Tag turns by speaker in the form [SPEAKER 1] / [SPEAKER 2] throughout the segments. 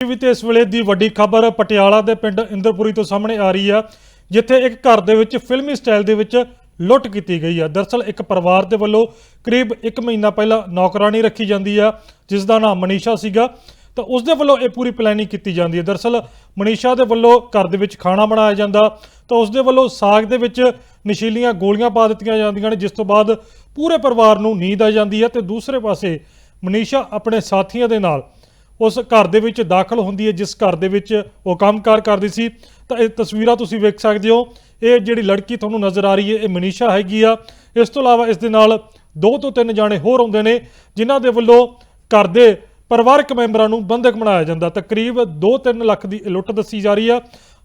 [SPEAKER 1] ਵੀ ਤੇ ਇਸ ਵੇਲੇ ਦੀ ਵੱਡੀ ਖਬਰ ਪਟਿਆਲਾ ਦੇ ਪਿੰਡ ਇੰਦਰਪੁਰੀ ਤੋਂ ਸਾਹਮਣੇ ਆ ਰਹੀ ਆ, ਜਿੱਥੇ ਇੱਕ ਘਰ ਦੇ ਵਿੱਚ ਫਿਲਮੀ ਸਟਾਈਲ ਦੇ ਵਿੱਚ ਲੁੱਟ ਕੀਤੀ ਗਈ ਆ। ਦਰਸਲ ਇੱਕ ਪਰਿਵਾਰ ਦੇ ਵੱਲੋਂ ਕਰੀਬ 1 ਮਹੀਨਾ ਪਹਿਲਾਂ ਨੌਕਰਾਨੀ ਰੱਖੀ ਜਾਂਦੀ ਆ ਜਿਸ ਦਾ ਨਾਮ ਮਨੀਸ਼ਾ ਸੀਗਾ। ਤਾਂ ਉਸ ਦੇ ਵੱਲੋਂ ਇਹ ਪੂਰੀ ਪਲੈਨਿੰਗ ਕੀਤੀ ਜਾਂਦੀ ਹੈ ਦਰਸਲ ਮਨੀਸ਼ਾ ਦੇ ਵੱਲੋਂ ਘਰ ਦੇ ਵਿੱਚ ਖਾਣਾ ਬਣਾਇਆ ਜਾਂਦਾ, ਤਾਂ ਉਸ ਦੇ ਵੱਲੋਂ ਸਾਗ ਦੇ ਵਿੱਚ ਨਸ਼ੀਲੀਆਂ ਗੋਲੀਆਂ ਪਾ ਦਿੱਤੀਆਂ ਜਾਂਦੀਆਂ ਨੇ, ਜਿਸ ਤੋਂ ਬਾਅਦ ਪੂਰੇ ਪਰਿਵਾਰ ਨੂੰ ਨੀਂਦ ਆ ਜਾਂਦੀ ਹੈ ਤੇ ਦੂਸਰੇ ਪਾਸੇ ਮਨੀਸ਼ਾ ਆਪਣੇ ਸਾਥੀਆਂ ਦੇ ਨਾਲ ਉਸ ਘਰ ਦੇ ਵਿੱਚ ਦਾਖਲ ਹੁੰਦੀ ਹੈ, ਜਿਸ ਘਰ ਦੇ ਵਿੱਚ ਉਹ ਕੰਮਕਾਰ ਕਰਦੀ ਸੀ। ਤਾਂ ਇਹ ਤਸਵੀਰਾਂ ਤੁਸੀਂ ਵੇਖ ਸਕਦੇ ਹੋ। ਇਹ ਜਿਹੜੀ ਲੜਕੀ ਤੁਹਾਨੂੰ ਨਜ਼ਰ ਆ ਰਹੀ ਹੈ, ਇਹ ਮਨੀਸ਼ਾ ਹੈਗੀ ਆ। ਇਸ ਤੋਂ ਇਲਾਵਾ ਇਸ ਦੇ ਨਾਲ ਦੋ ਤੋਂ ਤਿੰਨ ਜਾਣੇ ਹੋਰ ਹੁੰਦੇ ਨੇ, ਜਿਨ੍ਹਾਂ ਦੇ ਵੱਲੋਂ ਘਰ ਦੇ ਪਰਿਵਾਰਕ ਮੈਂਬਰਾਂ ਨੂੰ ਬੰਧਕ ਬਣਾਇਆ ਜਾਂਦਾ। ਤਕਰੀਬ 2-3 ਲੱਖ ਦੀ ਲੁੱਟ ਦੱਸੀ ਜਾ ਰਹੀ ਆ।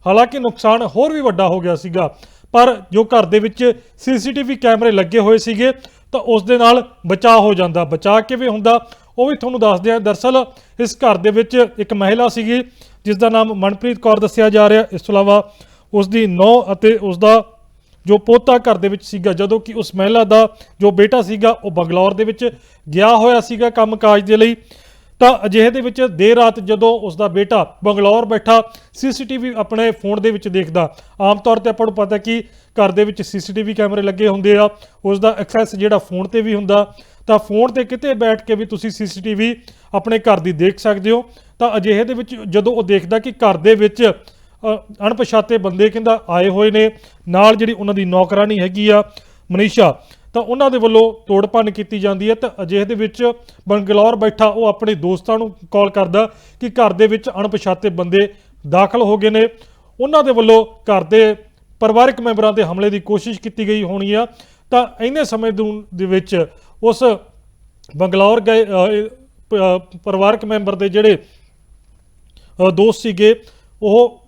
[SPEAKER 1] ਹਾਲਾਂਕਿ ਨੁਕਸਾਨ ਹੋਰ ਵੀ ਵੱਡਾ ਹੋ ਗਿਆ ਸੀਗਾ, ਪਰ ਜੋ ਘਰ ਦੇ ਵਿੱਚ ਸੀਸੀਟੀਵੀ ਕੈਮਰੇ ਲੱਗੇ ਹੋਏ ਸੀਗੇ, ਤਾਂ ਉਸ ਦੇ ਨਾਲ ਬਚਾਅ ਹੋ ਜਾਂਦਾ। ਬਚਾਅ ਕਿਵੇਂ ਹੁੰਦਾ? ਉਹ ਵੀ ਤੁਹਾਨੂੰ ਦੱਸਦੇ ਆ। ਦਰਸਲ ਇਸ ਘਰ ਦੇ ਵਿੱਚ ਇੱਕ ਮਹਿਲਾ ਸੀਗੀ, ਜਿਸ ਦਾ ਨਾਮ ਮਨਪ੍ਰੀਤ ਕੌਰ ਦੱਸਿਆ ਜਾ ਰਿਹਾ। ਇਸ ਤੋਂ ਇਲਾਵਾ ਉਸ ਦੀ ਨੌ ਅਤੇ ਉਸ ਦਾ ਜੋ ਪੋਤਾ ਘਰ ਦੇ ਵਿੱਚ ਸੀਗਾ, ਜਦੋਂ ਕਿ ਉਸ ਮਹਿਲਾ ਦਾ ਜੋ ਬੇਟਾ ਸੀਗਾ, ਉਹ ਬੰਗਲੌਰ ਦੇ ਵਿੱਚ ਗਿਆ ਹੋਇਆ ਸੀਗਾ ਕੰਮਕਾਜ ਦੇ ਲਈ। ਤਾਂ ਅਜਿਹੇ ਦੇ ਵਿੱਚ ਦੇਰ ਰਾਤ ਜਦੋਂ ਉਸ ਦਾ ਬੇਟਾ ਬੰਗਲੌਰ ਬੈਠਾ, ਸੀਸੀਟੀਵੀ ਆਪਣੇ ਫੋਨ ਦੇ ਵਿੱਚ ਦੇਖਦਾ। ਆਮ ਤੌਰ ਤੇ ਆਪਾਂ ਨੂੰ ਪਤਾ ਕਿ ਘਰ ਦੇ ਵਿੱਚ ਸੀਸੀਟੀਵੀ ਕੈਮਰੇ ਲੱਗੇ ਹੁੰਦੇ ਆ। ਉਸ ਦਾ ਐਕਸੈਸ ਜਿਹੜਾ ਫੋਨ ਤੇ ਵੀ ਹੁੰਦਾ ਤਾਂ ਫੋਨ ਤੇ ਕਿਤੇ ਬੈਠ ਕੇ ਵੀ ਤੁਸੀਂ ਸੀਸੀਟੀਵੀ ਆਪਣੇ ਘਰ ਦੀ ਦੇਖ ਸਕਦੇ ਹੋ। ਤਾਂ ਅਜਿਹੇ ਦੇ ਵਿੱਚ ਜਦੋਂ ਉਹ ਦੇਖਦਾ ਕਿ ਘਰ ਦੇ ਵਿੱਚ ਅਣਪਛਾਤੇ ਬੰਦੇ ਕਹਿੰਦਾ ਆਏ ਹੋਏ ਨੇ, ਨਾਲ ਜਿਹੜੀ ਉਹਨਾਂ ਦੀ ਨੌਕਰਾਨੀ ਹੈਗੀ ਆ ਮਨੀਸ਼ਾ, ਤਾਂ ਉਹਨਾਂ ਦੇ ਵੱਲੋਂ ਤੋੜਪੰਨ ਕੀਤੀ ਜਾਂਦੀ ਹੈ। ਤਾਂ ਅਜਿਹੇ ਦੇ ਵਿੱਚ ਬੰਗਲੌਰ ਬੈਠਾ ਉਹ ਆਪਣੇ ਦੋਸਤਾਂ ਨੂੰ ਕਾਲ ਕਰਦਾ ਕਿ ਘਰ ਦੇ ਵਿੱਚ ਅਣਪਛਾਤੇ ਬੰਦੇ ਦਾਖਲ ਹੋ ਗਏ ਨੇ। ਉਹਨਾਂ ਦੇ ਵੱਲੋਂ ਘਰ ਦੇ ਪਰਿਵਾਰਕ ਮੈਂਬਰਾਂ ਤੇ ਹਮਲੇ ਦੀ ਕੋਸ਼ਿਸ਼ ਕੀਤੀ ਗਈ ਹੋਣੀ ਆ। ਤਾਂ ਇੰਨੇ ਸਮੇਂ ਦੂ- ਦੇ ਵਿੱਚ ਉਸ ਬੰਗਲੌਰ ਗਏ ਪਰਿਵਾਰਕ ਮੈਂਬਰ ਦੇ ਜਿਹੜੇ ਦੋਸਤ ਸੀਗੇ, ਉਹ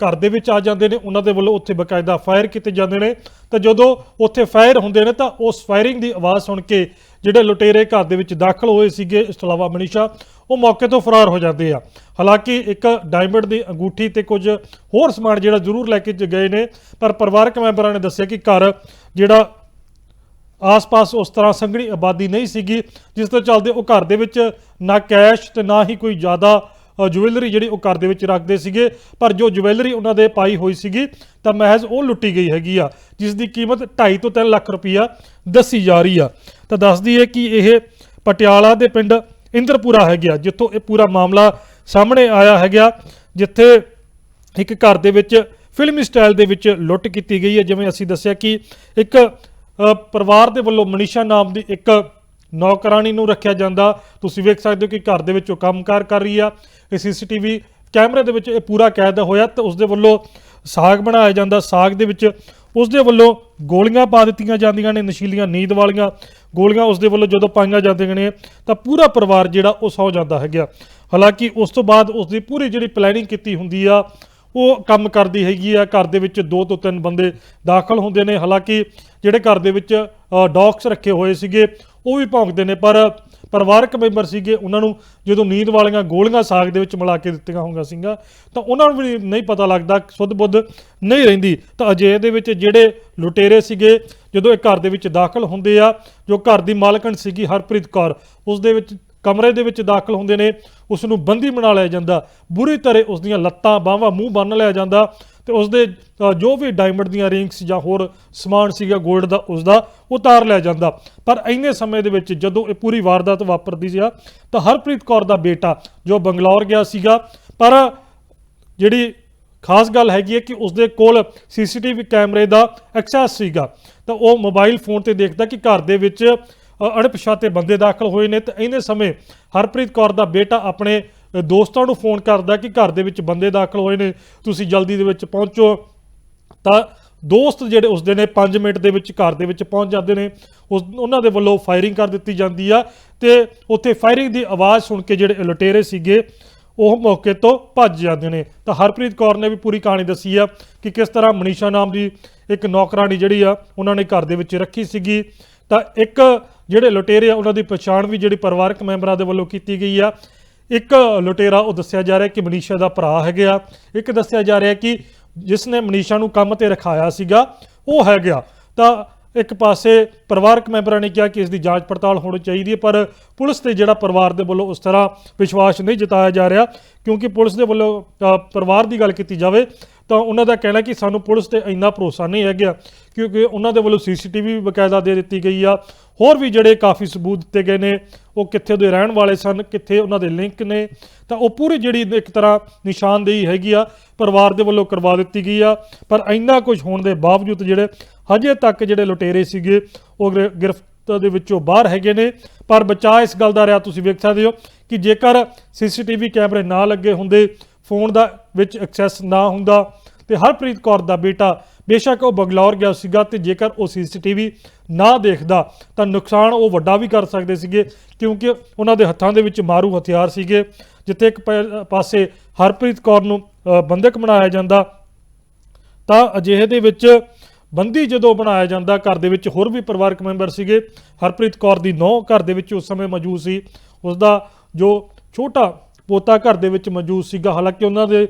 [SPEAKER 1] ਘਰ ਦੇ ਵਿੱਚ ਆ ਜਾਂਦੇ ਨੇ, ਉਹਨਾਂ ਦੇ ਵੱਲੋਂ ਉੱਥੇ ਬਕਾਇਦਾ ਫਾਇਰ ਕੀਤੇ ਜਾਂਦੇ ਨੇ। ਤਾਂ ਜਦੋਂ ਉੱਥੇ ਫਾਇਰ ਹੁੰਦੇ ਨੇ ਤਾਂ ਉਸ ਫਾਇਰਿੰਗ ਦੀ ਆਵਾਜ਼ ਸੁਣ ਕੇ ਜਿਹੜੇ ਲੁਟੇਰੇ ਘਰ ਦੇ ਵਿੱਚ ਦਾਖਲ ਹੋਏ ਸੀਗੇ, ਇਸ ਤੋਂ ਇਲਾਵਾ ਮਨੀਸ਼ਾ, ਉਹ ਮੌਕੇ ਤੋਂ ਫਰਾਰ ਹੋ ਜਾਂਦੇ ਆ। ਹਾਲਾਂਕਿ ਇੱਕ ਡਾਇਮੰਡ ਦੀ ਅੰਗੂਠੀ ਤੇ ਕੁਝ ਹੋਰ ਸਮਾਨ ਜਿਹੜਾ ਜ਼ਰੂਰ ਲੈ ਕੇ ਗਏ ਨੇ, ਪਰ ਪਰਿਵਾਰਕ ਮੈਂਬਰਾਂ ਨੇ ਦੱਸਿਆ ਕਿ ਘਰ ਜਿਹੜਾ ਆਸ-ਪਾਸ ਉਸ ਤਰ੍ਹਾਂ ਸੰਘਣੀ ਆਬਾਦੀ ਨਹੀਂ ਸੀਗੀ ਜਿਸ ਤੋਂ ਚੱਲਦੇ ਉਹ ਘਰ ਦੇ ਵਿੱਚ ਨਾ ਕੈਸ਼ ਤੇ ਨਾ ਹੀ ਕੋਈ ਜ਼ਿਆਦਾ ਅ, ਜਿਹੜੀ ਉਹ ਘਰ ਦੇ ਵਿੱਚ ਰੱਖਦੇ ਸੀਗੇ। ਪਰ ਜੋ ਜੁਐਲਰੀ ਉਹਨਾਂ ਦੇ ਪਾਈ ਹੋਈ ਸੀਗੀ ਤਾਂ ਮਹਿਜ਼ ਉਹ ਲੁੱਟੀ ਗਈ ਹੈਗੀ ਆ ਜਿਸ ਦੀ ਕੀਮਤ 2.5 ਤੋਂ 3 ਲੱਖ ਰੁਪਈਆ ਦੱਸੀ ਜਾ ਰਹੀ ਆ। ਤਾਂ ਦੱਸਦੀ ਹੈ ਕਿ ਇਹ ਪਟਿਆਲਾ ਦੇ ਪਿੰਡ ਇੰਦਰਪੁਰਾ ਹੈਗਾ ਜਿੱਥੋਂ ਇਹ ਪੂਰਾ ਮਾਮਲਾ ਸਾਹਮਣੇ ਆਇਆ ਹੈਗਾ ਜਿੱਥੇ ਇੱਕ ਘਰ ਦੇ ਵਿੱਚ ਫਿਲਮੀ ਸਟਾਈਲ ਦੇ ਵਿੱਚ ਲੁੱਟ ਕੀਤੀ ਗਈ ਹੈ। ਜਿਵੇਂ ਅਸੀਂ ਦੱਸਿਆ ਕਿ ਇੱਕ ਪਰਿਵਾਰ ਦੇ ਵੱਲੋਂ ਮਨੀਸ਼ਾ ਨਾਮ ਦੀ ਇੱਕ ਨੌਕਰਾਨੀ ਨੂੰ ਰੱਖਿਆ ਜਾਂਦਾ। ਤੁਸੀਂ ਵੇਖ ਸਕਦੇ ਹੋ ਕਿ ਘਰ ਦੇ ਵਿੱਚ ਉਹ ਕੰਮਕਾਰ ਕਰ ਰਹੀ ਆ। ਇਹ ਸੀਸੀਟੀਵੀ ਕੈਮਰੇ ਦੇ ਵਿੱਚ ਇਹ ਪੂਰਾ ਕੈਦ ਹੋਇਆ ਤੇ ਉਸ ਦੇ ਵੱਲੋਂ ਸਾਗ ਬਣਾਇਆ ਜਾਂਦਾ। ਸਾਗ ਦੇ ਵਿੱਚ ਉਸ ਦੇ ਵੱਲੋਂ ਗੋਲੀਆਂ ਪਾ ਦਿੱਤੀਆਂ ਜਾਂਦੀਆਂ ਨੇ, ਨਸ਼ੀਲੀਆਂ ਨੀਂਦ ਵਾਲੀਆਂ ਗੋਲੀਆਂ ਉਸ ਦੇ ਵੱਲੋਂ ਜਦੋਂ ਪਾਈਆਂ ਜਾਂਦੀਆਂ ਨੇ, ਤਾਂ ਪੂਰਾ ਪਰਿਵਾਰ ਜਿਹੜਾ ਉਹ ਸੌ ਜਾਂਦਾ ਹੈਗਾ। ਹਾਲਾਂਕਿ ਉਸ ਤੋਂ ਬਾਅਦ ਉਸ ਦੀ ਪੂਰੀ ਜਿਹੜੀ ਪਲੈਨਿੰਗ ਕੀਤੀ ਹੁੰਦੀ ਆ ਉਹ ਕੰਮ ਕਰਦੀ ਹੈਗੀ ਆ। ਘਰ ਦੇ ਵਿੱਚ ਦੋ ਤੋਂ ਤਿੰਨ ਬੰਦੇ ਦਾਖਲ ਹੁੰਦੇ ਨੇ। ਹਾਲਾਂਕਿ ਜਿਹੜੇ ਘਰ ਦੇ ਵਿੱਚ ਡੌਗਸ ਰੱਖੇ ਹੋਏ ਸੀਗੇ, ਉਹ ਵੀ ਭੌਂਕਦੇ ਨੇ, ਪਰ ਪਰਿਵਾਰਕ ਮੈਂਬਰ ਸੀਗੇ, ਉਹਨਾਂ ਨੂੰ ਜਦੋਂ ਨੀਂਦ ਵਾਲੀਆਂ ਗੋਲੀਆਂ ਸਾਗ ਦੇ ਵਿੱਚ ਮਿਲਾ ਕੇ ਦਿੱਤੀਆਂ ਹੋਈਆਂ ਸੀਗਾ ਤਾਂ ਉਹਨਾਂ ਨੂੰ ਵੀ ਨਹੀਂ ਪਤਾ ਲੱਗਦਾ ਸੁੱਧ ਬੁੱਧ ਨਹੀਂ ਰਹਿੰਦੀ। ਤਾਂ ਅਜੇ ਦੇ ਵਿੱਚ ਜਿਹੜੇ ਲੁਟੇਰੇ ਸੀਗੇ, ਜਦੋਂ ਇਹ ਘਰ ਦੇ ਵਿੱਚ ਦਾਖਲ ਹੁੰਦੇ ਆ, ਜੋ ਘਰ ਦੀ ਮਾਲਕਣ ਸੀਗੀ ਹਰਪ੍ਰੀਤ ਕੌਰ, ਉਸ ਦੇ ਵਿੱਚ ਕਮਰੇ ਦੇ ਵਿੱਚ ਦਾਖਲ ਹੁੰਦੇ ਨੇ ਉਸ ਨੂੰ ਬੰਦੀ ਬਣਾ ਲਿਆ ਜਾਂਦਾ। ਬੁਰੀ ਤਰ੍ਹਾਂ ਉਸ ਦੀਆਂ ਲੱਤਾਂ, ਬਾਹਾਂ, ਮੂੰਹ ਬੰਨ ਲਿਆ ਜਾਂਦਾ ਤੇ ਉਸ ਦੇ ਜੋ ਵੀ ਡਾਇਮੰਡ ਦੀਆਂ ਰਿੰਗਸ ਜਾਂ ਹੋਰ ਸਮਾਨ ਸੀਗਾ 골ਡ ਦਾ ਉਸ ਦਾ ਉਤਾਰ ਲਿਆ ਜਾਂਦਾ। ਪਰ ਇੰਨੇ ਸਮੇਂ ਦੇ ਵਿੱਚ ਜਦੋਂ ਇਹ ਪੂਰੀ ਵਾਰਦਾਤ ਵਾਪਰਦੀ ਸੀ, ਤਾਂ ਹਰਪ੍ਰੀਤ ਕੌਰ ਦਾ ਬੇਟਾ, ਜੋ ਬੰਗਲੌਰ ਗਿਆ ਸੀਗਾ, ਪਰ ਜਿਹੜੀ ਖਾਸ ਗੱਲ ਹੈਗੀ ਹੈ ਕਿ ਉਸਦੇ ਕੋਲ ਸੀਸੀਟੀਵੀ ਕੈਮਰੇ ਦਾ ਐਕਸੈਸ ਸੀਗਾ, ਤਾਂ ਉਹ ਮੋਬਾਈਲ ਫੋਨ ਤੇ ਦੇਖਦਾ ਕਿ ਘਰ ਦੇ ਵਿੱਚ ਅਣਪਛਾਤੇ ਬੰਦੇ ਦਾਖਲ ਹੋਏ ਨੇ ਤੇ ਇੰਨੇ ਸਮੇਂ ਹਰਪ੍ਰੀਤ ਕੌਰ ਦਾ ਬੇਟਾ ਆਪਣੇ ਦੋਸਤਾਂ ਨੂੰ ਫੋਨ ਕਰਦਾ ਕਿ ਘਰ ਦੇ ਵਿੱਚ ਬੰਦੇ ਦਾਖਲ ਹੋਏ ਨੇ, ਤੁਸੀਂ ਜਲਦੀ ਦੇ ਵਿੱਚ ਪਹੁੰਚੋ। ਤਾਂ ਦੋਸਤ ਜਿਹੜੇ ਉਸਦੇ ਨੇ 5 ਮਿੰਟ ਦੇ ਵਿੱਚ ਘਰ ਦੇ ਵਿੱਚ ਪਹੁੰਚ ਜਾਂਦੇ ਨੇ। ਉਸ, ਉਹਨਾਂ ਦੇ ਵੱਲੋਂ ਫਾਇਰਿੰਗ ਕਰ ਦਿੱਤੀ ਜਾਂਦੀ ਆ ਤੇ ਉੱਥੇ ਫਾਇਰਿੰਗ ਦੀ ਆਵਾਜ਼ ਸੁਣ ਕੇ ਜਿਹੜੇ ਲੁਟੇਰੇ ਸੀਗੇ, ਉਹ ਮੌਕੇ ਤੋਂ ਭੱਜ ਜਾਂਦੇ ਨੇ। ਤਾਂ ਹਰਪ੍ਰੀਤ ਕੌਰ ਨੇ ਵੀ ਪੂਰੀ ਕਹਾਣੀ ਦੱਸੀ ਆ ਕਿ ਕਿਸ ਤਰ੍ਹਾਂ ਮਨੀਸ਼ਾ ਨਾਮ ਦੀ ਇੱਕ ਨੌਕਰਾਨੀ ਜਿਹੜੀ ਆ, ਉਹਨਾਂ ਨੇ ਘਰ ਦੇ ਵਿੱਚ ਰੱਖੀ ਸੀਗੀ। ਤਾਂ ਇੱਕ ਜਿਹੜੇ ਲੁਟੇਰੇ ਆ, ਉਹਨਾਂ ਦੀ ਪਛਾਣ ਵੀ ਜਿਹੜੀ ਪਰਿਵਾਰਕ ਮੈਂਬਰਾਂ ਦੇ ਵੱਲੋਂ ਕੀਤੀ ਗਈ ਆ। ਇੱਕ ਲੁਟੇਰਾ ਉਹ ਦੱਸਿਆ ਜਾ ਰਿਹਾ ਕਿ ਮਨੀਸ਼ਾ ਦਾ ਭਰਾ ਹੈਗਾ ਇੱਕ ਦੱਸਿਆ ਜਾ ਰਿਹਾ ਕਿ ਜਿਸ ਨੇ ਮਨੀਸ਼ਾ ਨੂੰ ਕੰਮ ਤੇ ਰਖਾਇਆ ਸੀਗਾ, ਉਹ ਹੈਗਾ ਤਾਂ ਇੱਕ ਪਾਸੇ ਪਰਿਵਾਰਕ ਮੈਂਬਰਾਂ ਨੇ ਕਿਹਾ ਕਿ ਇਸ ਦੀ ਜਾਂਚ ਪੜਤਾਲ ਹੋਣੀ ਚਾਹੀਦੀ ਹੈ, ਪਰ ਪੁਲਿਸ ਤੇ ਜਿਹੜਾ ਪਰਿਵਾਰ ਦੇ ਵੱਲੋਂ ਉਸ ਤਰ੍ਹਾਂ ਵਿਸ਼ਵਾਸ ਨਹੀਂ ਜਤਾਇਆ ਜਾ ਰਿਹਾ, ਕਿਉਂਕਿ ਪੁਲਿਸ ਦੇ ਵੱਲੋਂ ਪਰਿਵਾਰ ਦੀ ਗੱਲ ਕੀਤੀ ਜਾਵੇ ਤਾਂ ਉਹਨਾਂ ਦਾ ਕਹਿਣਾ ਕਿ ਸਾਨੂੰ ਪੁਲਿਸ ਤੇ ਇੰਨਾ ਭਰੋਸਾ ਨਹੀਂ ਹੈਗਾ, ਕਿਉਂਕਿ ਉਹਨਾਂ ਦੇ ਵੱਲੋਂ ਸੀਸੀਟੀਵੀ ਵੀ ਬਕਾਇਦਾ ਦੇ ਦਿੱਤੀ ਗਈ ਆ। ਹੋਰ ਵੀ ਜਿਹੜੇ ਕਾਫੀ ਸਬੂਤ ਦਿੱਤੇ ਗਏ ਨੇ, ਉਹ ਕਿੱਥੇ ਦੇ ਰਹਿਣ ਵਾਲੇ ਸਨ, ਕਿੱਥੇ ਉਹਨਾਂ ਦੇ ਲਿੰਕ ਨੇ, ਤਾਂ ਉਹ ਪੂਰੀ ਜਿਹੜੀ ਇੱਕ ਤਰ੍ਹਾਂ ਨਿਸ਼ਾਨਦੇਹੀ ਹੈਗੀ ਆ, ਪਰਿਵਾਰ ਦੇ ਵੱਲੋਂ ਕਰਵਾ ਦਿੱਤੀ ਗਈ ਆ। ਪਰ ਇੰਨਾ ਕੁਝ ਹੋਣ ਦੇ ਬਾਵਜੂਦ ਜਿਹੜੇ ਹਜੇ ਤੱਕ ਜਿਹੜੇ ਲੁਟੇਰੇ ਸੀਗੇ, ਉਹ ਗ੍ਰਿ- ਗ੍ਰਿਫਤ ਦੇ ਵਿੱਚੋਂ ਬਾਹਰ ਹੈਗੇ ਨੇ। ਪਰ ਬਚਾ ਇਸ ਗੱਲ ਦਾ ਰਿਹਾ, ਤੁਸੀਂ ਵੇਖ ਸਕਦੇ ਹੋ ਕਿ ਜੇਕਰ ਸੀਸੀਟੀਵੀ ਕੈਮਰੇ ਨਾ ਲੱਗੇ ਹੁੰਦੇ ਫੋਨ ਦਾ ਵਿੱਚ ਐਕਸੈਸ ਨਾ ਹੁੰਦਾ ਤੇ ਹਰਪ੍ਰੀਤ ਕੌਰ ਦਾ ਬੇਟਾ ਬੇਸ਼ੱਕ ਉਹ ਬਗਲੌਰ ਗਿਆ ਸੀਗਾ ਤੇ ਜੇਕਰ ਉਹ ਸੀਸੀਟੀਵੀ ਨਾ ਦੇਖਦਾ ਤਾਂ ਨੁਕਸਾਨ ਉਹ ਵੱਡਾ ਵੀ ਕਰ ਸਕਦੇ ਸੀਗੇ ਕਿਉਂਕਿ ਉਹਨਾਂ ਦੇ ਹੱਥਾਂ ਦੇ ਵਿੱਚ ਮਾਰੂ ਹਥਿਆਰ ਸੀਗੇ ਜਿੱਥੇ ਇੱਕ ਪੈ- ਪਾਸੇ ਹਰਪ੍ਰੀਤ ਕੌਰ ਨੂੰ ਅ, ਬੰਦਕ ਬਣਾਇਆ ਜਾਂਦਾ ਤਾਂ ਅਜਿਹੇ ਦੇ ਵਿੱਚ ਬੰਦੀ ਜਦੋਂ ਬਣਾਇਆ ਜਾਂਦਾ ਘਰ ਦੇ ਵਿੱਚ ਹੋਰ ਵੀ ਪਰਿਵਾਰਕ ਮੈਂਬਰ ਸੀਗੇ ਹਰਪ੍ਰੀਤ ਕੌਰ ਦੀ ਨੌ ਘਰ ਦੇ ਵਿੱਚ ਉਸ ਸਮੇਂ ਮੌਜੂਦ ਸੀ ਉਸ ਦਾ ਜੋ ਛੋਟਾ ਪੋਤਾ ਘਰ ਦੇ ਵਿੱਚ ਮੌਜੂਦ ਸੀਗਾ। ਹਾਲਾਂਕਿ ਉਹਨਾਂ ਦੇ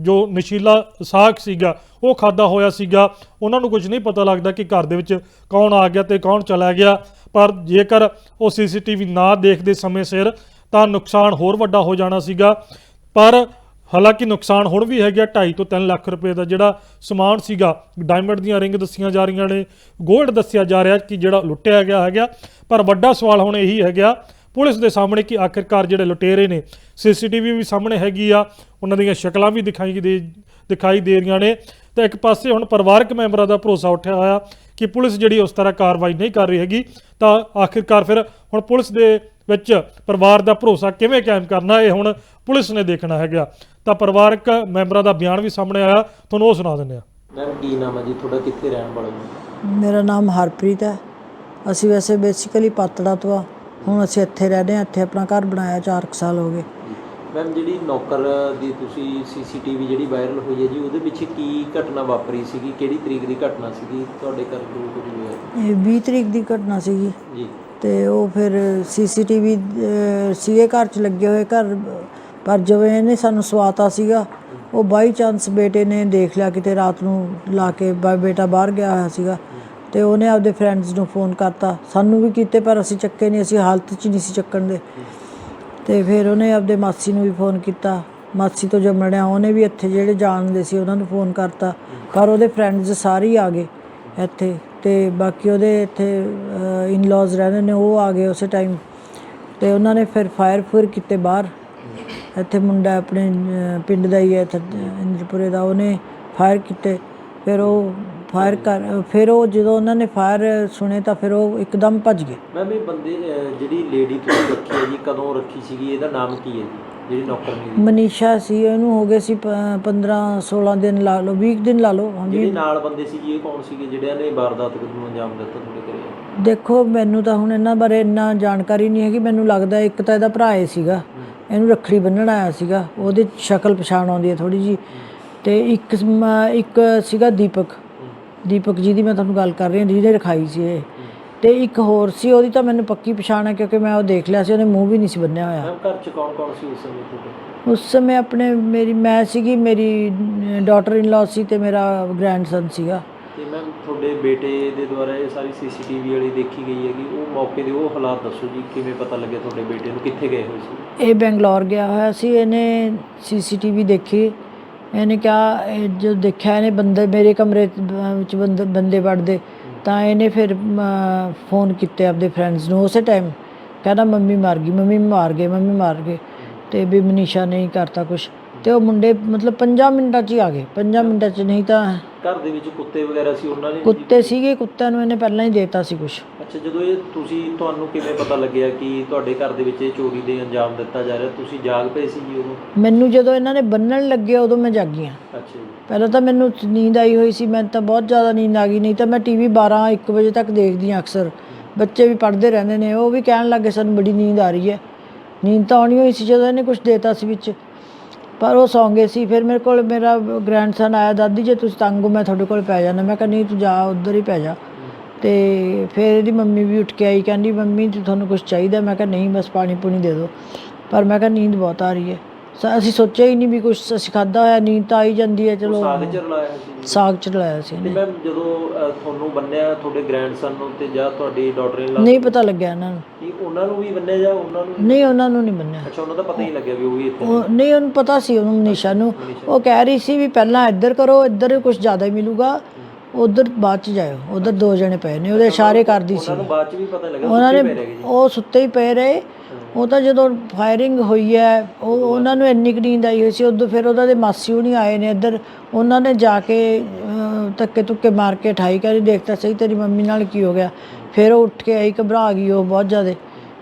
[SPEAKER 1] ਜੋ ਨਸ਼ੀਲਾ ਸਾਗ ਸੀਗਾ, ਉਹ ਖਾਦਾ ਹੋਇਆ ਸੀਗਾ। ਉਹਨਾਂ ਨੂੰ ਕੁਝ ਨਹੀਂ ਪਤਾ ਲੱਗਦਾ ਕਿ ਘਰ ਦੇ ਵਿੱਚ ਕੌਣ ਆ ਗਿਆ ਤੇ ਕੌਣ ਚਲਾ ਗਿਆ। ਪਰ ਜੇਕਰ ਉਹ ਸੀਸੀਟੀਵੀ ਨਾ ਦੇਖਦੇ ਸਮੇਂ ਸਿਰ, ਤਾਂ ਨੁਕਸਾਨ ਹੋਰ ਵੱਡਾ ਹੋ ਜਾਣਾ ਸੀਗਾ। ਪਰ ਹਾਲਾਂਕਿ ਨੁਕਸਾਨ ਹੁਣ ਵੀ ਹੈਗਾ 2.5 ਤੋਂ 3 ਲੱਖ ਰੁਪਏ ਦਾ ਜਿਹੜਾ ਸਮਾਨ ਸੀਗਾ, ਡਾਇਮੰਡ ਦੀਆਂ ਰਿੰਗ ਦੱਸੀਆਂ ਜਾ ਰਹੀਆਂ ਨੇ, ਗੋਲਡ ਦੱਸਿਆ ਜਾ ਰਿਹਾ ਕਿ ਜਿਹੜਾ ਲੁੱਟਿਆ ਗਿਆ ਹੈਗਾ। ਪਰ ਵੱਡਾ ਸਵਾਲ ਹੁਣ ਇਹੀ ਹੈਗਾ ਪੁਲਿਸ ਦੇ ਸਾਹਮਣੇ ਕਿ ਆਖਿਰਕਾਰ ਜਿਹੜੇ ਲੁਟੇਰੇ ਨੇ ਸੀਸੀਟੀਵੀ ਵੀ ਸਾਹਮਣੇ ਹੈਗੀ ਆ ਉਹਨਾਂ ਦੀਆਂ ਸ਼ਕਲਾਂ ਵੀ ਦਿਖਾਈ ਦੇ ਦਿਖਾਈ ਦੇ ਰਹੀਆਂ ਨੇ। ਤਾਂ ਇੱਕ ਪਾਸੇ ਹੁਣ ਪਰਿਵਾਰਕ ਮੈਂਬਰਾਂ ਦਾ ਭਰੋਸਾ ਉੱਠਿਆ ਹੋਇਆ ਕਿ ਪੁਲਿਸ ਜਿਹੜੀ ਉਸ ਤਰ੍ਹਾਂ ਕਾਰਵਾਈ ਨਹੀਂ ਕਰ ਰਹੀ ਹੈਗੀ ਤਾਂ ਆਖਿਰਕਾਰ ਫਿਰ ਹੁਣ ਪੁਲਿਸ ਦੇ ਵਿੱਚ ਪਰਿਵਾਰ ਦਾ ਭਰੋਸਾ ਕਿਵੇਂ ਕਾਇਮ ਕਰਨਾ ਇਹ ਹੁਣ ਪੁਲਿਸ ਨੇ ਦੇਖਣਾ ਹੈਗਾ। ਤਾਂ ਪਰਿਵਾਰਕ ਮੈਂਬਰਾਂ ਦਾ ਬਿਆਨ ਵੀ ਸਾਹਮਣੇ ਆਇਆ ਤੁਹਾਨੂੰ ਉਹ ਸੁਣਾ ਦਿੰਦੇ ਆ
[SPEAKER 2] ਮੈਮ ਕੀ ਨਾਮ ਹੈ ਜੀ? ਤੁਹਾਡਾ ਕਿੱਥੇ ਰਹਿਣ ਵਾਲੇ ਹੋ?
[SPEAKER 3] ਮੇਰਾ ਨਾਮ ਹਰਪ੍ਰੀਤ ਹੈ। ਅਸੀਂ ਵੈਸੇ ਬੇਸਿਕਲੀ ਪਾਤੜਾ ਤੋਂ ਆ। ਹੁਣ ਅਸੀਂ ਇੱਥੇ ਰਹਿੰਦੇ ਹਾਂ ਇੱਥੇ ਆਪਣਾ ਘਰ ਬਣਾਇਆ 4 ਸਾਲ ਹੋ ਗਏ।
[SPEAKER 2] ਮੈਮ ਜਿਹੜੀ ਨੌਕਰ ਦੀ ਤੁਸੀਂ ਸੀਸੀਟੀਵੀ ਜਿਹੜੀ ਵਾਇਰਲ ਹੋਈ ਹੈ ਜੀ ਉਹਦੇ ਪਿੱਛੇ ਕੀ ਘਟਨਾ ਵਾਪਰੀ ਸੀਗੀ? ਕਿਹੜੀ ਤਰੀਕ ਦੀ ਘਟਨਾ ਸੀਗੀ? ਤੁਹਾਡੇ ਘਰ ਜੋ ਕੁਝ ਹੋਇਆ
[SPEAKER 3] ਇਹ 20 ਤਰੀਕ ਦੀ ਘਟਨਾ ਸੀਗੀ।
[SPEAKER 2] ਜੀ।
[SPEAKER 3] ਤੇ ਉਹ ਫਿਰ ਸੀਸੀਟੀਵੀ ਸੀਏ ਘਰ ਚ ਲੱਗੇ ਹੋਏ ਘਰ ਪਰ ਜਦੋਂ ਇਹਨੇ ਸਾਨੂੰ ਸਵਾਤਾ ਸੀਗਾ ਉਹ ਬਾਈ ਚਾਂਸ ਬੇਟੇ ਨੇ ਦੇਖ ਲਿਆ ਕਿਤੇ ਰਾਤ ਨੂੰ ਲਾ ਕੇ ਬੇਟਾ ਬਾਹਰ ਗਿਆ ਹੋਇਆ ਸੀਗਾ। ਤੇ ਉਹਨੇ ਆਪਦੇ ਫਰੈਂਡਸ ਨੂੰ ਫੋਨ ਕਰਤਾ। ਸਾਨੂੰ ਵੀ ਕੀਤੇ ਪਰ ਅਸੀਂ ਚੱਕੇ ਨਹੀਂ ਅਸੀਂ ਹਾਲਤ 'ਚ ਨਹੀਂ ਸੀ ਚੱਕਣ ਦੇ। ਤੇ ਫਿਰ ਉਹਨੇ ਆਪਦੇ ਮਾਸੀ ਨੂੰ ਵੀ ਫੋਨ ਕੀਤਾ। ਮਾਸੀ ਤੋਂ ਜੰਮਣਿਆ ਉਹਨੇ ਵੀ ਇੱਥੇ ਜਿਹੜੇ ਜਾਣਦੇ ਸੀ ਉਹਨਾਂ ਨੂੰ ਫੋਨ ਕਰਤਾ। ਪਰ ਉਹਦੇ ਫਰੈਂਡਸ ਸਾਰੇ ਹੀ ਆ ਗਏ ਇੱਥੇ। ਤੇ ਬਾਕੀ ਉਹਦੇ ਇੱਥੇ ਇਨ-ਲॉज ਰਹਿੰਦੇ ਨੇ ਉਹ ਆ ਗਏ ਉਸੇ ਟਾਈਮ ਤੇ ਉਹਨਾਂ ਨੇ ਫਿਰ ਫਾਇਰ ਫੁਰ ਕੀਤੇ ਬਾਹਰ। ਇੱਥੇ ਮੁੰਡਾ ਆਪਣੇ ਪਿੰਡ ਦਾ ਹੀ ਹੈ ਇੱਥੇ, ਇੰਦਰਪੁਰੇ ਦਾ। ਉਹਨੇ ਫਾਇਰ ਕੀਤੇ। ਫਿਰ ਉਹ ਫਾਇਰ ਕਰ ਫਿਰ ਉਹ ਜਦੋਂ ਉਹਨਾਂ ਨੇ ਫਾਇਰ ਸੁਣੇ ਤਾਂ ਫਿਰ ਉਹ ਇੱਕਦਮ ਭੱਜ ਗਏ।
[SPEAKER 2] ਮੈਮ ਇਹ ਬੰਦੇ ਅਹ, ਜਿਹੜੀ ਲੇਡੀ ਤੁਸੀਂ ਰੱਖੀ ਹੈ ਜੀ? ਕਦੋਂ ਰੱਖੀ ਸੀਗੀ? ਇਹਦਾ ਨਾਮ ਕੀ ਹੈ ਜੀ? ਜਿਹੜੀ ਨੌਕਰਨੀ ਦੀ
[SPEAKER 3] ਮਨੀਸ਼ਾ ਸੀ ਉਹਨੂੰ ਹੋ ਗਏ ਸੀ 15 16 ਦਿਨ ਲਾ ਲਓ 20 ਦਿਨ ਲਾ ਲਓ
[SPEAKER 2] ਜਿਹੜੇ ਨਾਲ ਬੰਦੇ ਸੀ ਜੀ ਇਹ ਕੌਣ ਸੀਗੇ? ਜਿਹੜਿਆਂ ਨੇ ਵਾਰਦਾਤ ਨੂੰ ਅੰਜਾਮ ਦਿੱਤਾ ਤੁਹਾਡੇ ਘਰੇ?
[SPEAKER 3] ਦੇਖੋ ਮੈਨੂੰ ਤਾਂ ਹੁਣ ਇਹਨਾਂ ਬਾਰੇ ਇੰਨਾ ਜਾਣਕਾਰੀ ਨਹੀਂ ਹੈਗੀ। ਮੈਨੂੰ ਲੱਗਦਾ ਇੱਕ ਤਾਂ ਇਹਦਾ ਭਰਾ ਹੀ ਸੀਗਾ। ਇਹਨੂੰ ਰੱਖੜੀ ਬੰਨਣ ਆਇਆ ਸੀਗਾ। ਉਹਦੀ ਸ਼ਕਲ ਪਛਾਣ ਆਉਂਦੀ ਹੈ ਥੋੜੀ ਜੀ ਤੇ ਇੱਕ ਮ- ਇੱਕ ਸੀਗਾ ਦੀਪਕ। ਦੀਪਕ ਜੀ ਦੀ ਮੈਂ ਤੁਹਾਨੂੰ ਗੱਲ ਕਰ ਰਹੀ ਹਾਂ ਜਿਹਨੇ ਰਖਾਈ ਸੀ ਇਹ। ਤੇ ਇੱਕ ਹੋਰ ਸੀ ਉਹਦੀ ਤਾਂ ਮੈਨੂੰ ਪੱਕੀ ਪਛਾਣ ਹੈ ਕਿਉਂਕਿ ਮੈਂ ਉਹ ਦੇਖ ਲਿਆ ਸੀ ਉਹਨੇ ਮੂੰਹ ਵੀ ਨਹੀਂ ਸੀ ਬੰਨਿਆ ਹੋਇਆ।
[SPEAKER 2] ਮੈਮ ਘਰ ਚ ਕੌਣ ਕੌਣ ਸੀ ਉਸ ਸਮੇਂ ਤੁਹਾਡੇ?
[SPEAKER 3] ਉਸ ਸਮੇਂ ਆਪਣੇ ਮੇਰੀ ਮੈਂ ਸੀਗੀ ਮੇਰੀ ਡਾਟਰ ਇਨ ਲਾ ਸੀ ਤੇ ਮੇਰਾ ਗ੍ਰੈਂਡਸਨ ਸੀਗਾ।
[SPEAKER 2] ਤੇ ਮੈਮ ਤੁਹਾਡੇ ਬੇਟੇ ਦੇ ਦੁਆਰਾ ਇਹ ਸਾਰੀ ਸੀਸੀਟੀਵੀ ਵਾਲੀ ਦੇਖੀ ਗਈ ਹੈਗੀ ਉਹ ਮੌਕੇ ਦੇ ਉਹ ਹਾਲਾਤ ਦੱਸੋ ਜੀ ਕਿਵੇਂ ਪਤਾ ਲੱਗਿਆ ਤੁਹਾਡੇ ਬੇਟੇ ਨੂੰ ਕਿੱਥੇ ਗਏ ਹੋਏ ਸੀ?
[SPEAKER 3] ਇਹ ਬੈਂਗਲੌਰ ਗਿਆ ਹੋਇਆ ਸੀ ਇਹਨੇ ਸੀਸੀਟੀਵੀ ਦੇਖੀ। ਇਹਨੇ ਕਿਹਾ ਇਹ ਜੋ ਦੇਖਿਆ ਇਹਨੇ ਬੰਦੇ ਮੇਰੇ ਕਮਰੇ ਵਿੱਚ ਬੰਦੇ ਬੰਦੇ ਵੜਦੇ ਤਾਂ ਇਹਨੇ ਫਿਰ ਫੋਨ ਕੀਤੇ ਆਪਦੇ ਫਰੈਂਡਸ ਨੂੰ ਉਸੇ ਟਾਈਮ ਕਹਿੰਦਾ ਮੰਮੀ ਮਰ ਗਈ ਮੰਮੀ ਮਾਰ ਗਏ ਮੰਮੀ ਮਾਰ ਗਏ। ਤੇ ਵੀ ਮਨੀਸ਼ਾ ਨਹੀਂ ਕਰਤਾ ਕੁਝ ਤੇ ਉਹ ਮੁੰਡੇ ਮਤਲਬ 5 ਮਿੰਟਾਂ 'ਚ ਹੀ ਆ ਗਏ 5 ਮਿੰਟਾਂ 'ਚ ਨਹੀਂ ਤਾਂ
[SPEAKER 2] ਘਰ ਦੇ ਵਿੱਚ ਕੁੱਤੇ ਵਗੈਰਾ ਸੀ ਉਹਨਾਂ ਨੇ
[SPEAKER 3] ਕੁੱਤੇ ਸੀਗੇ ਕੁੱਤਿਆਂ ਨੂੰ ਇਹਨੇ ਪਹਿਲਾਂ ਹੀ ਦੇਤਾ ਸੀ ਕੁਝ
[SPEAKER 2] ਅੱਛਾ ਜਦੋਂ ਇਹ ਤੁਸੀਂ ਤੁਹਾਨੂੰ ਕਿਵੇਂ ਪਤਾ ਲੱਗਿਆ ਕਿ ਤੁਹਾਡੇ ਘਰ ਦੇ ਵਿੱਚ ਇਹ ਚੋਰੀ ਦੇ ਅੰਜਾਮ ਦਿੱਤਾ ਜਾ ਰਿਹਾ ਤੁਸੀਂ ਜਾਗ ਪਏ ਸੀ ਜੀ ਉਦੋਂ?
[SPEAKER 3] ਮੈਨੂੰ ਜਦੋਂ ਇਹਨਾਂ ਨੇ ਬੰਨਣ ਲੱਗੇ ਉਦੋਂ ਮੈਂ ਜਾਗੀ ਹਾਂ।
[SPEAKER 2] ਅੱਛਾ ਜੀ।
[SPEAKER 3] ਪਹਿਲਾਂ ਤਾਂ ਮੈਨੂੰ ਨੀਂਦ ਆਈ ਹੋਈ ਸੀ ਮੈਨੂੰ ਤਾਂ ਬਹੁਤ ਜ਼ਿਆਦਾ ਨੀਂਦ ਆ ਗਈ ਨਹੀਂ ਤਾਂ ਮੈਂ ਟੀਵੀ 12 1 ਵਜੇ ਤੱਕ ਦੇਖਦੀ ਹਾਂ ਅਕਸਰ। ਬੱਚੇ ਵੀ ਪੜ੍ਹਦੇ ਰਹਿੰਦੇ ਨੇ ਉਹ ਵੀ ਕਹਿਣ ਲੱਗੇ ਸਾਨੂੰ ਬੜੀ ਨੀਂਦ ਆ ਰਹੀ ਹੈ। ਨੀਂਦ ਤਾਂ ਆਉਣੀ ਹੋਈ ਸੀ ਜਦੋਂ ਇਹਨੇ ਕੁਝ ਦੇਤਾ ਸੀ ਵਿੱਚ। ਪਰ ਉਹ ਸੌਂ ਗਏ ਸੀ। ਫਿਰ ਮੇਰੇ ਕੋਲ ਮੇਰਾ ਗ੍ਰੈਂਡਸਨ ਆਇਆ ਦਾਦੀ ਜੇ ਤੁਸੀਂ ਤੰਗ ਹੋ ਮੈਂ ਤੁਹਾਡੇ ਕੋਲ ਪੈ ਜਾਣਾ ਮੈਂ ਕਿਹਾ ਨਹੀਂ ਤੂੰ ਜਾ ਉੱਧਰ ਹੀ ਪੈ ਜਾ। ਤੇ ਫਿਰ ਇਹਦੀ ਮੰਮੀ ਵੀ ਉੱਠ ਕੇ ਆਈ ਕਹਿੰਦੀ ਮੰਮੀ ਜੀ ਤੁਹਾਨੂੰ ਕੁਝ ਚਾਹੀਦਾ ਮੈਂ ਕਿਹਾ ਨਹੀਂ ਬਸ ਪਾਣੀ ਪੂਣੀ ਦੇ ਦਿਓ। ਪਰ ਮੈਂ ਕਿਹਾ ਨੀਂਦ ਬਹੁਤ ਆ ਰਹੀ ਹੈ। ਸ- ਅਸੀਂ ਸੋਚਿਆ ਹੀ ਨਹੀਂ ਵੀ ਕੁਝ ਅਸੀਂ ਹੋਇਆ ਨੀਂਦ ਤਾਂ ਆਈ ਜਾਂਦੀ ਹੈ ਚਲੋ।
[SPEAKER 2] ਸਾਗ ਚ ਰਲਾਇਆ ਸੀ
[SPEAKER 3] ਸਾਗ ਚ ਲਾਇਆ ਸੀ
[SPEAKER 2] ਤੇ
[SPEAKER 3] ਇਹਨੇ।
[SPEAKER 2] ਮੈਮ ਜਦੋਂ ਅਹ, ਤੁਹਾਨੂੰ ਬੰਨਿਆ ਤੁਹਾਡੇ ਗ੍ਰੈਂਡਸਨ ਨੂੰ ਤੇ ਜਾਂ ਤੁਹਾਡੀ ਡਾਟਰ ਇਨ ਲਾ
[SPEAKER 3] ਨਹੀਂ ਪਤਾ ਲੱਗਿਆ ਇਹਨਾਂ ਨੂੰ।
[SPEAKER 2] ਕੀ ਉਹਨਾਂ ਨੂੰ ਵੀ ਬੰਨਿਆ ਜਾਂ ਉਹਨਾਂ ਨੂੰ
[SPEAKER 3] ਨਹੀਂ ਉਹਨਾਂ ਨੂੰ ਨਹੀਂ ਮੰਨਿਆ
[SPEAKER 2] ਅੱਛਾ ਉਹਨਾਂ ਦਾ ਪਤਾ ਹੀ ਨਹੀਂ ਲੱਗਿਆ ਵੀ ਉਹ ਵੀ ਇੱਥੇ
[SPEAKER 3] ਉਹ ਨਹੀਂ ਉਹਨੂੰ ਪਤਾ ਸੀ ਉਹਨੂੰ ਨਿਸ਼ਾ ਨੂੰ। ਉਹ ਕਹਿ ਰਹੀ ਸੀ ਵੀ ਪਹਿਲਾਂ ਇੱਧਰ ਕਰੋ ਇੱਧਰ ਕੁਝ ਜ਼ਿਆਦਾ ਹੀ ਮਿਲੂਗਾ। ਉਧਰ ਬਾਅਦ ਚ ਜਾਇਓ ਉਧਰ ਦੋ ਜਣੇ ਪਏ ਨੇ ਉਹਦੇ ਇਸ਼ਾਰੇ ਕਰਦੀ ਸੀ।
[SPEAKER 2] ਉਹਨਾਂ ਨੂੰ ਬਾਅਦ ਚ ਵੀ ਪਤਾ ਲੱਗਾ
[SPEAKER 3] ਉਹਨਾਂ ਨੇ ਉਹ ਸੁੱਤੇ ਹੀ ਪਏ ਰਹੇ। ਉਹ ਤਾਂ ਜਦੋਂ ਫਾਇਰਿੰਗ ਹੋਈ ਹੈ ਉਹ ਉਹਨਾਂ ਨੂੰ ਇੰਨੀ ਕੁ ਨੀਂਦ ਆਈ ਹੋਈ ਸੀ ਉਦੋਂ ਫਿਰ ਉਹਨਾਂ ਦੇ ਮਾਸੀ ਹੁਣੀ ਆਏ ਨੇ ਇੱਧਰ ਉਹਨਾਂ ਨੇ ਜਾ ਕੇ ਧੱਕੇ ਧੁੱਕੇ ਮਾਰ ਕੇ ਠਾਈ ਕਰੀ ਦੇਖਤਾ ਸਹੀ ਤੇਰੀ ਮੰਮੀ ਨਾਲ ਕੀ ਹੋ ਗਿਆ। ਫਿਰ ਉਹ ਉੱਠ ਕੇ ਆਈ ਘਬਰਾ ਗਈ ਉਹ ਬਹੁਤ ਜ਼ਿਆਦਾ।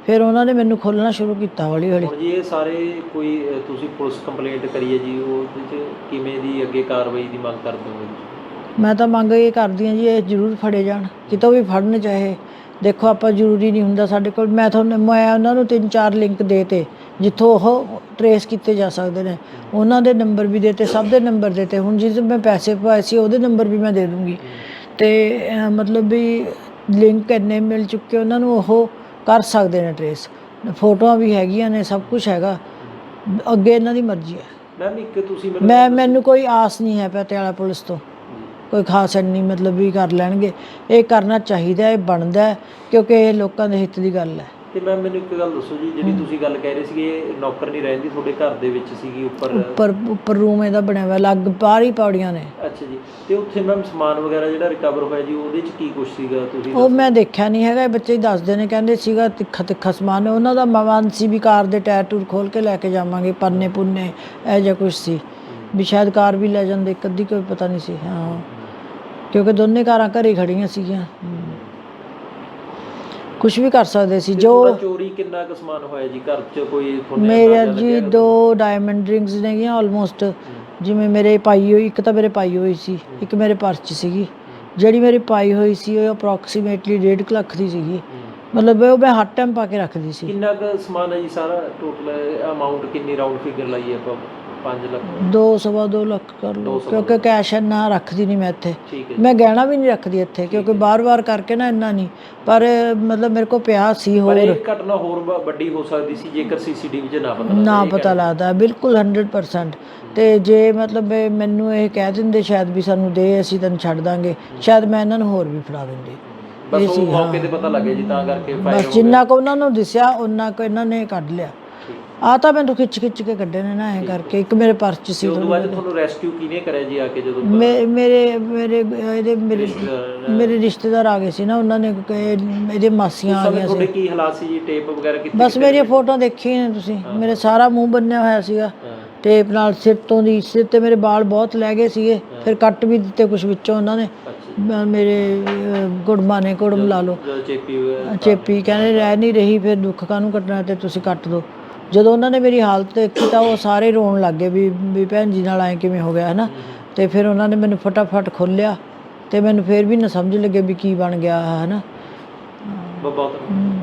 [SPEAKER 3] ਫਿਰ ਉਹਨਾਂ ਨੇ ਮੈਨੂੰ ਖੋਲਣਾ ਸ਼ੁਰੂ ਕੀਤਾ ਹੌਲੀ ਹੌਲੀ
[SPEAKER 2] ਜੀ ਇਹ ਸਾਰੇ ਕੋਈ ਤੁਸੀਂ ਪੁਲਿਸ ਕੰਪਲੇਂਟ ਕਰੀ ਹੈ ਜੀ ਉਹਦੇ ਚ ਕਿਵੇਂ ਦੀ ਅੱਗੇ ਕਾਰਵਾਈ ਦੀ ਮੰਗ ਕਰਦੇ ਹੋ ਜੀ?
[SPEAKER 3] ਮੈਂ ਤਾਂ ਮੰਗ ਇਹ ਕਰਦੀ ਹਾਂ ਜੀ ਇਹ ਜ਼ਰੂਰ ਫੜੇ ਜਾਣ। ਕਿਤੋਂ ਵੀ ਫੜਨ ਚਾਹੇ। ਦੇਖੋ ਆਪਾਂ ਜ਼ਰੂਰੀ ਨਹੀਂ ਹੁੰਦਾ ਸਾਡੇ ਕੋਲ। ਮੈਂ ਤੁਹਾਨੂੰ ਮੈਂ ਉਹਨਾਂ ਨੂੰ ਤਿੰਨ ਚਾਰ ਲਿੰਕ ਦੇਤੇ ਜਿੱਥੋਂ ਉਹ ਟਰੇਸ ਕੀਤੇ ਜਾ ਸਕਦੇ ਨੇ। ਉਹਨਾਂ ਦੇ ਨੰਬਰ ਵੀ ਦੇਤੇ ਸਭ ਦੇ ਨੰਬਰ ਦੇਤੇ ਹੁਣ ਜਿਸ ਮੈਂ ਪੈਸੇ ਪਾਏ ਸੀ ਉਹਦੇ ਨੰਬਰ ਵੀ ਮੈਂ ਦੇ ਦੂੰਗੀ। ਤੇ ਮਤਲਬ ਵੀ ਲਿੰਕ ਇੰਨੇ ਮਿਲ ਚੁੱਕੇ ਉਹਨਾਂ ਨੂੰ ਉਹ ਕਰ ਸਕਦੇ ਨੇ ਟਰੇਸ ਫੋਟੋਆਂ ਵੀ ਹੈਗੀਆਂ ਨੇ ਸਭ ਕੁਝ ਹੈਗਾ। ਅੱਗੇ ਇਹਨਾਂ ਦੀ ਮਰਜ਼ੀ ਹੈ।
[SPEAKER 2] ਮੈਮ ਇੱਕ ਤੁਸੀਂ ਮੈਨੂੰ
[SPEAKER 3] ਮੈਂ ਮੈਨੂੰ ਕੋਈ ਆਸ ਨਹੀਂ ਹੈ ਪਟਿਆਲਾ ਪੁਲਿਸ ਤੋਂ। ਕੋਈ ਖਾਸ ਨਹੀਂ ਮਤਲਬ ਵੀ ਕਰ ਲੈਣਗੇ। ਇਹ ਕਰਨਾ ਚਾਹੀਦਾ ਇਹ ਬਣਦਾ ਹੈ, ਕਿਉਂਕਿ ਇਹ ਲੋਕਾਂ ਦੇ ਹਿੱਤ ਦੀ ਗੱਲ ਹੈ।
[SPEAKER 2] ਤੇ ਮੈਮ ਮੈਨੂੰ ਇੱਕ ਗੱਲ ਦੱਸੋ ਜੀ ਜਿਹੜੀ ਤੁਸੀਂ ਗੱਲ ਕਹਿ ਰਹੇ ਸੀਗੇ ਨੌਕਰ ਨਹੀਂ ਰਹਿੰਦੀ ਤੁਹਾਡੇ ਘਰ ਦੇ ਵਿੱਚ ਸੀਗੀ ਉੱਪਰ।
[SPEAKER 3] ਉੱਪਰ ਉੱਪਰ ਰੂਮ ਇਹਦਾ ਬਣਿਆ ਹੋਇਆ ਲੱਗ ਬਾਹਰ ਹੀ ਪੌੜੀਆਂ ਨੇ।
[SPEAKER 2] ਅੱਛਾ ਜੀ ਤੇ ਉੱਥੇ ਮੈਮ ਸਮਾਨ ਵਗੈਰਾ ਜਿਹੜਾ ਰਿਕਵਰ ਹੋਇਆ ਜੀ ਉਹਦੇ ਚ ਕੀ ਕੁਝ ਸੀਗਾ ਤੁਸੀਂ
[SPEAKER 3] ਉਹ ਮੈਂ ਦੇਖਿਆ ਨਹੀਂ ਹੈਗਾ ਇਹ ਬੱਚੇ ਹੀ ਦੱਸਦੇ ਨੇ ਕਹਿੰਦੇ ਸੀਗਾ ਤਿੱਖਾ ਤਿੱਖਾ ਸਮਾਨ। ਉਹਨਾਂ ਦਾ ਮਨ ਸੀ ਵੀ ਕਾਰ ਦੇ ਟਾਇਰ ਟੂਰ ਖੋਲ ਕੇ ਲੈ ਕੇ ਜਾਵਾਂਗੇ ਪੰਨੇ ਪੁੰਨੇ ਇਹ ਜਿਹਾ ਕੁਝ ਸੀ। ਵੀ ਸ਼ਾਇਦ ਕਾਰ ਵੀ ਲੈ ਜਾਂਦੇ ਇੱਕ ਅੱਧੀ ਕੋਈ ਪਤਾ ਨਹੀਂ ਸੀ ਹਾਂ। ਕਿਉਂਕਿ ਦੋਨੇ ਕਾਰਾਂ ਘਰੇ ਖੜੀਆਂ ਸੀਗੀਆਂ। ਕੁਝ ਵੀ ਕਰ ਸਕਦੇ ਸੀ ਜੋ
[SPEAKER 2] ਚੋਰੀ ਕਿੰਨਾ ਕੁ ਸਮਾਨ ਹੋਇਆ ਜੀ? ਘਰ ਚ ਕੋਈ ਤੁਹਾਨੂੰ
[SPEAKER 3] ਮੇਰੇ
[SPEAKER 2] ਅੰਦਾਜ਼ਾ
[SPEAKER 3] ਜੀ
[SPEAKER 2] ਲੱਗਿਆ?
[SPEAKER 3] ਦੋ ਡਾਇਮੰਡ ਰਿੰਗਸ ਨੇਗੀਆਂ ਆਲਮੋਸਟ ਜਿਵੇਂ ਮੇਰੇ ਪਾਈ ਹੋਈ ਇੱਕ ਤਾਂ ਮੇਰੇ ਪਾਈ ਹੋਈ ਸੀ ਇੱਕ ਮੇਰੇ ਪਰਸ 'ਚ ਸੀਗੀ। ਜਿਹੜੀ ਮੇਰੀ ਪਾਈ ਹੋਈ ਸੀ ਉਹ ਅਪਰੋਕਸੀਮੇਟਲੀ 1.5 ਲੱਖ ਦੀ ਸੀਗੀ। ਮਤਲਬ ਉਹ ਮੈਂ ਹਰ ਟਾਈਮ ਪਾ ਕੇ ਰੱਖਦੀ ਸੀ।
[SPEAKER 2] ਕਿੰਨਾ ਕੁ ਸਮਾਨ ਹੈ ਜੀ ਸਾਰਾ ਟੋਟਲ ਅਮਾਉਂਟ ਕਿੰਨੀ ਰਾਉਂਡ ਫਿਗਰ ਲਾਈ ਆਪਾਂ? 5 ਲੱਖ?
[SPEAKER 3] ਦੋ ਸਵਾ ਦੋ ਲੱਖ ਕਰ ਲਓ ਕਿਉਂਕਿ ਕੈਸ਼ ਇੰਨਾ ਰੱਖਦੀ ਨਹੀਂ ਮੈਂ ਇੱਥੇ। ਮੈਂ ਗਹਿਣਾ ਵੀ ਨਹੀਂ ਰੱਖਦੀ ਇੱਥੇ ਕਿਉਂਕਿ ਬਾਰ-ਬਾਰ ਕਰਕੇ ਨਾ ਇੰਨਾ ਨਹੀਂ ਪਰ ਮਤਲਬ ਮੇਰੇ ਕੋਲ ਪਿਆ ਸੀ
[SPEAKER 2] ਪਰ
[SPEAKER 3] ਹੋਰ।
[SPEAKER 2] ਇਹ ਘਟਨਾ ਹੋਰ ਵੱਡੀ ਹੋ ਸਕਦੀ ਸੀ ਜੇਕਰ ਸੀਸੀਟੀਵੀ 'ਚ ਨਾ ਪਤਾ ਲੱਗਦਾ
[SPEAKER 3] ਨਾ ਪਤਾ ਲੱਗਦਾ ਬਿਲਕੁਲ 100% ਤੇ ਜੇ ਮਤਲਬ ਮੈਨੂੰ ਇਹ ਕਹਿ ਦਿੰਦੇ ਸ਼ਾਇਦ ਵੀ ਸਾਨੂੰ ਦੇ ਅਸੀਂ ਤੈਨੂੰ ਛੱਡ ਦਾਂਗੇ। ਸ਼ਾਇਦ ਮੈਂ ਇਹਨਾਂ ਨੂੰ ਹੋਰ ਵੀ ਫੜਾ ਦਿੰਦੀ।
[SPEAKER 2] ਬਸ ਉਹ ਮੌਕੇ ਤੇ ਪਤਾ ਲੱਗਿਆ ਜੀ ਤਾਂ ਕਰਕੇ ਫਾਇਰ
[SPEAKER 3] ਬਸ ਜਿੰਨਾ ਕੁ ਉਹਨਾਂ ਨੂੰ ਦਿਸਿਆ ਉਹਨਾਂ ਕੁ ਇਹਨਾਂ ਨੇ ਕੱਢ ਲਿਆ। ਆ ਤਾਂ ਮੈਨੂੰ ਖਿੱਚ ਖਿੱਚ ਕੇ ਕੱਢੇ ਨੇ ਨਾ ਐ ਕਰਕੇ। ਇੱਕ ਮੇਰੇ ਪਰਸ 'ਚ ਸੀ
[SPEAKER 2] ਉਦੋਂ ਬਾਅਦ ਤੁਹਾਨੂੰ ਰੈਸਕਿਊ ਕਿਹਨੇ ਕਰਿਆ ਜੀ ਆ ਕੇ ਜਦੋਂ
[SPEAKER 3] ਮੇ- ਮੇਰੇ ਮੇਰੇ ਇਹਦੇ ਮੇਰੇ ਮੇਰੇ ਰਿਸ਼ਤੇਦਾਰ ਆ ਗਏ ਸੀ ਨਾ ਉਹਨਾਂ ਨੇ ਕਿ ਇਹਦੇ ਮਾਸੀਆਂ ਆ
[SPEAKER 2] ਸਮੇਂ
[SPEAKER 3] ਗਈਆਂ
[SPEAKER 2] ਤੁਹਾਡੇ ਕੀ ਹਾਲਾਤ ਸੀ ਜੀ? ਟੇਪ ਵਗੈਰਾ ਕਿੱਥੇ
[SPEAKER 3] ਬਸ ਮੇਰੀਆਂ ਫੋਟੋਆਂ ਦੇਖੀਆਂ ਨੇ ਤੁਸੀਂ। ਮੇਰੇ ਸਾਰਾ ਮੂੰਹ ਬੰਨਿਆ ਹੋਇਆ ਸੀਗਾ। ਟੇਪ ਨਾਲ ਸਿਰ ਤੋਂ ਦੀ ਸਿਰ ਤੇ ਮੇਰੇ ਵਾਲ ਬਹੁਤ ਲੈ ਗਏ ਸੀਗੇ। ਫਿਰ ਕੱਟ ਵੀ ਦਿੱਤੇ ਕੁਝ ਵਿੱਚੋਂ ਉਹਨਾਂ ਨੇ। ਮ- ਮੇਰੇ ਅਹ, ਗੁੜਮਾ ਨੇ ਗੁੜਮ ਲਾ ਲਓ।
[SPEAKER 2] ਜਦੋਂ ਚੇਪੀ ਵਗੈਰਾ-
[SPEAKER 3] ਚੇਪੀ ਕਹਿੰਦੇ ਰਹਿ ਨਹੀਂ ਰਹੀ ਫਿਰ ਦੁੱਖ ਕਾਹਨੂੰ ਕੱਟਣਾ ਤੇ ਤੁਸੀਂ ਕੱਟ ਦਿਓ ਜਦੋਂ ਉਹਨਾਂ ਨੇ ਮੇਰੀ ਹਾਲਤ ਦੇਖੀ ਤਾਂ ਉਹ ਸਾਰੇ ਰੋਣ ਲੱਗ ਗਏ ਵੀ ਵੀ ਭੈਣ ਜੀ ਨਾਲ ਐ ਕਿਵੇਂ ਹੋ ਗਿਆ, ਹਨਾ? ਤੇ ਫਿਰ ਉਹਨਾਂ ਨੇ ਮੈਨੂੰ ਫਟਾਫਟ ਖੋਲਿਆ ਤੇ ਮੈਨੂੰ ਫਿਰ ਵੀ ਨਾ ਸਮਝ ਲੱਗੇ ਵੀ ਕੀ ਬਣ ਗਿਆ, ਹਨਾ?
[SPEAKER 2] ਬਹੁਤ